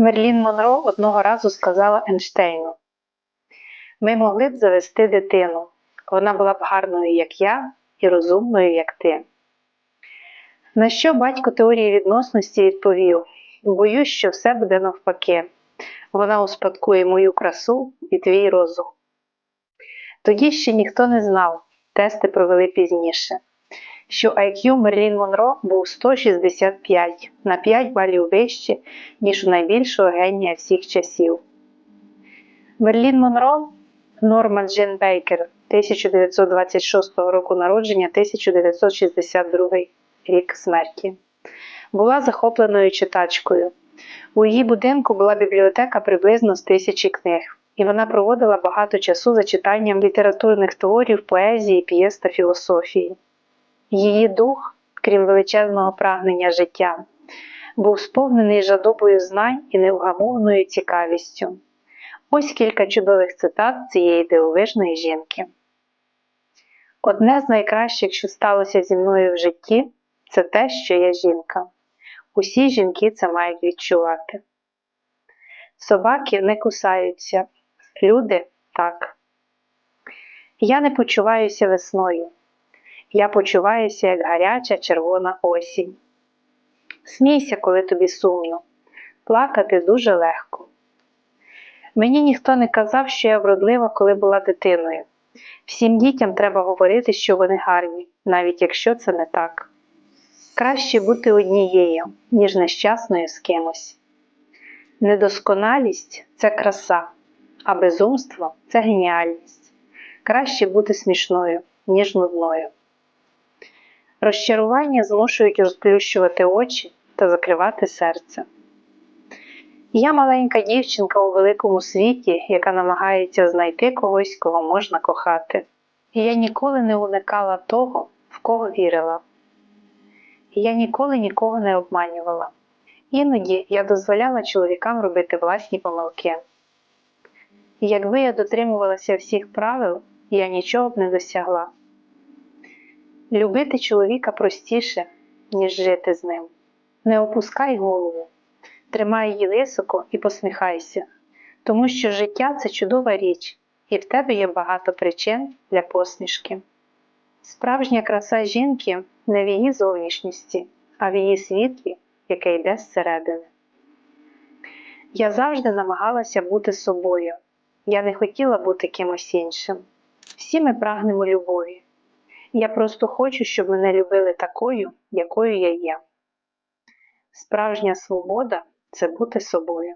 Мерлін Монро одного разу сказала Ейнштейну, ми могли б завести дитину. Вона була б гарною, як я, і розумною, як ти. На що батько теорії відносності відповів: Боюсь, що все буде навпаки. Вона успадкує мою красу і твій розум. Тоді ще ніхто не знав, тести провели пізніше, що IQ Мерлін Монро був 165 на 5 балів вище, ніж у найбільшого генія всіх часів. Мерлін Монро Норман Джен Бейкер 1926 року народження, 1962 рік смерті. Була захопленою читачкою. У її будинку була бібліотека приблизно з тисячі книг, і вона проводила багато часу за читанням літературних творів, поезії, п'єс та філософії. Її дух, крім величезного прагнення життя, був сповнений жадобою знань і невгамовною цікавістю. Ось кілька чудових цитат цієї дивовижної жінки. Одне з найкращих, що сталося зі мною в житті, це те, що я жінка. Усі жінки це мають відчувати. Собаки не кусаються, люди так. Я не почуваюся весною. Я почуваюся як гаряча червона осінь. Смійся, коли тобі сумно, плакати дуже легко. Мені ніхто не казав, що я вродлива, коли була дитиною. Всім дітям треба говорити, що вони гарні, навіть якщо це не так. Краще бути однією, ніж нещасною з кимось. Недосконалість це краса, а безумство це геніальність. Краще бути смішною, ніж нудною. Розчарування змушують розплющувати очі та закривати серце. Я маленька дівчинка у великому світі, яка намагається знайти когось, кого можна кохати. Я ніколи не уникала того, в кого вірила. Я ніколи нікого не обманювала. Іноді я дозволяла чоловікам робити власні помилки. Якби я дотримувалася всіх правил, я нічого б не досягла. Любити чоловіка простіше, ніж жити з ним. Не опускай голову, тримай її високо і посміхайся, тому що життя це чудова річ, і в тебе є багато причин для посмішки. Справжня краса жінки не в її зовнішності, а в її світлі, яке йде зсередини. Я завжди намагалася бути собою. Я не хотіла бути кимось іншим. Всі ми прагнемо любові. Я просто хочу, щоб мене любили такою, якою я є. Справжня свобода це бути собою.